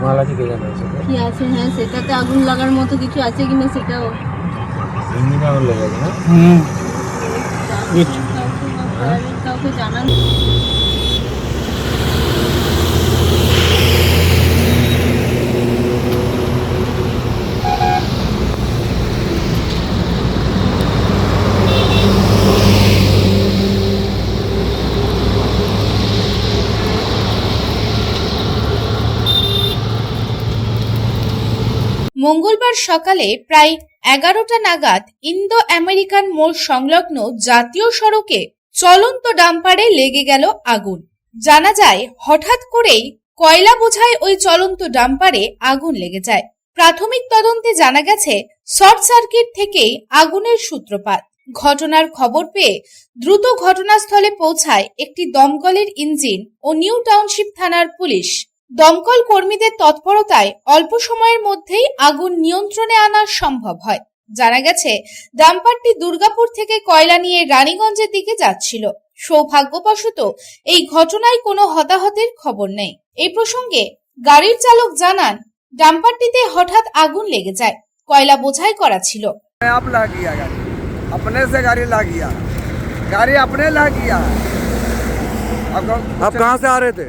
মাল আছে কে জানে কি আছে? হ্যাঁ সেটাতে আগুন লাগার মতো কিছু আছে কিনা সেটাও। ইঞ্জিনে আগুন লেগেছে না? হুম। কাউকে- কাউকে মঙ্গলবার সকালে প্রায় এগারোটা নাগাদ ইন্দো আমেরিকান মোড় সংলগ্ন জাতীয় সড়কে চলন্ত ডাম্পারে লেগে গেল আগুন। জানা যায়, হঠাৎ করেই কয়লা বোঝায় ওই চলন্ত ডাম্পারে আগুন লেগে যায়। প্রাথমিক তদন্তে জানা গেছে, শর্ট সার্কিট থেকেই আগুনের সূত্রপাত। ঘটনার খবর পেয়ে দ্রুত ঘটনাস্থলে পৌঁছায় একটি দমকলের ইঞ্জিন ও নিউ টাউনশিপ থানার পুলিশ। দমকল কর্মীদের তৎপরতায় অল্প সময়ের মধ্যেই আগুন নিয়ন্ত্রণে আনা সম্ভব হয় জানা গেছে ডাম্পারটি দুর্গাপুর থেকে কয়লা নিয়ে রানীগঞ্জের দিকে যাচ্ছিল সৌভাগ্যবশত এই ঘটনায় কোনো হতাহতের খবর নেই এই প্রসঙ্গে গাড়ির চালক জানান ডাম্পারটিতে হঠাৎ আগুন লেগে যায় কয়লা বোঝাই করা ছিল अपने आप ला गया गाड़ी अपने से गाड़ी ला गया गाड़ी अपने ला गया अब आप कहाँ से आ रहे थे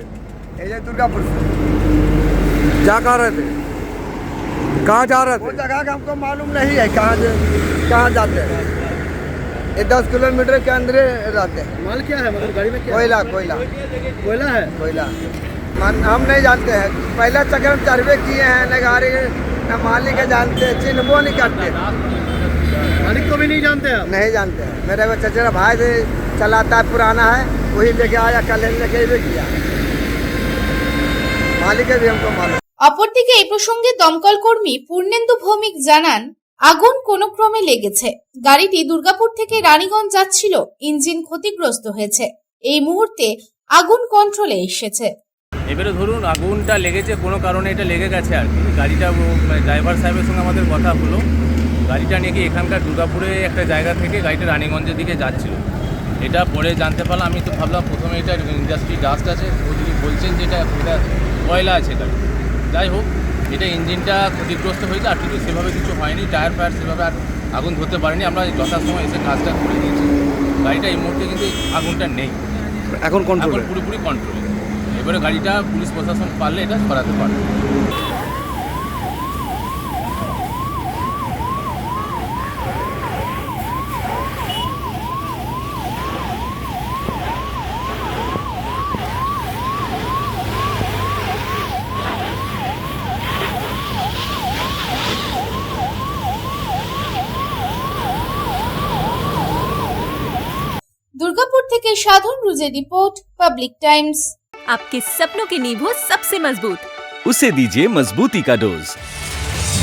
ये जो दुर्गापुर से क्या कर रहे थे? कहाँ जा रहे वो थे? जगह का हमको मालूम नहीं है कहाँ कहाँ जाते हैं। ये दस किलोमीटर के अंदर रहते हैं। माल क्या है? मतलब गाड़ी में क्या कोयला कोयला। कोयला है? कोयला। मन हम नहीं जानते हैं। पहला चक्कर हम चढ़वे किए हैं न गाड़ी न मालिक के जानते हैं। चिन्हबो नहीं करते। मालिक को भी नहीं जानते आप? नहीं जानते हैं। मेरे चचेरा भाई से चलाता है पुराना है वही लेके आया कल लेके भी किया। অপরদিকে এই প্রসঙ্গে দমকল কর্মী পূর্ণেন্দু ভৌমিক জানান আগুন কোনো ক্রমে লেগেছে। গাড়িটি দুর্গাপুর থেকে রানীগঞ্জ যাচ্ছিল ইঞ্জিন ক্ষতিগ্রস্ত হয়েছে। এই মুহূর্তে আগুন কন্ট্রোলে এসেছে। এবারে ধরুন আগুনটা লেগেছে কোনো কারণে এটা লেগে গেছে আর কি। গাড়িটা ড্রাইভার সাহেবের সঙ্গে আমাদের কথা হলো। গাড়িটা নিয়ে গিয়ে এখানকার দুর্গাপুরে একটা জায়গা থেকে গাড়িটা রানীগঞ্জের দিকে যাচ্ছিল? এটা পরে জানতে পারলাম। আমি তো ভাবলাম প্রথমে এটা ইন্ডাস্ট্রি ডাস্ট আছে। ও যদি বলছেন যে এটা কয়লা আছে গাড়ি যাই হোক এটা ইঞ্জিনটা ক্ষতিগ্রস্ত হয়েছে আর কিছু সেভাবে কিছু হয়নি। টায়ার ফায়ার সেভাবে আর আগুন ধরতে পারেনি। আমরা যথাসময় এসে কাজটা করে দিয়েছি গাড়িটা এই মুহূর্তে কিন্তু আগুনটা নেই। এখন এখন কন্ট্রোল পুরোপুরি কন্ট্রোল এবারে গাড়িটা পুলিশ প্রশাসন পারলে এটা সরাতে পারবে। থেকে সাধন রুজের রিপোর্ট পাবলিক টাইমস आपके सपनों की नींव हो सबसे मजबूत उसे दीजिए मजबूती का डोज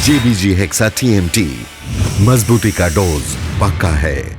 जेबीजी हेक्सा टीएमटी मजबूती का डोज पक्का है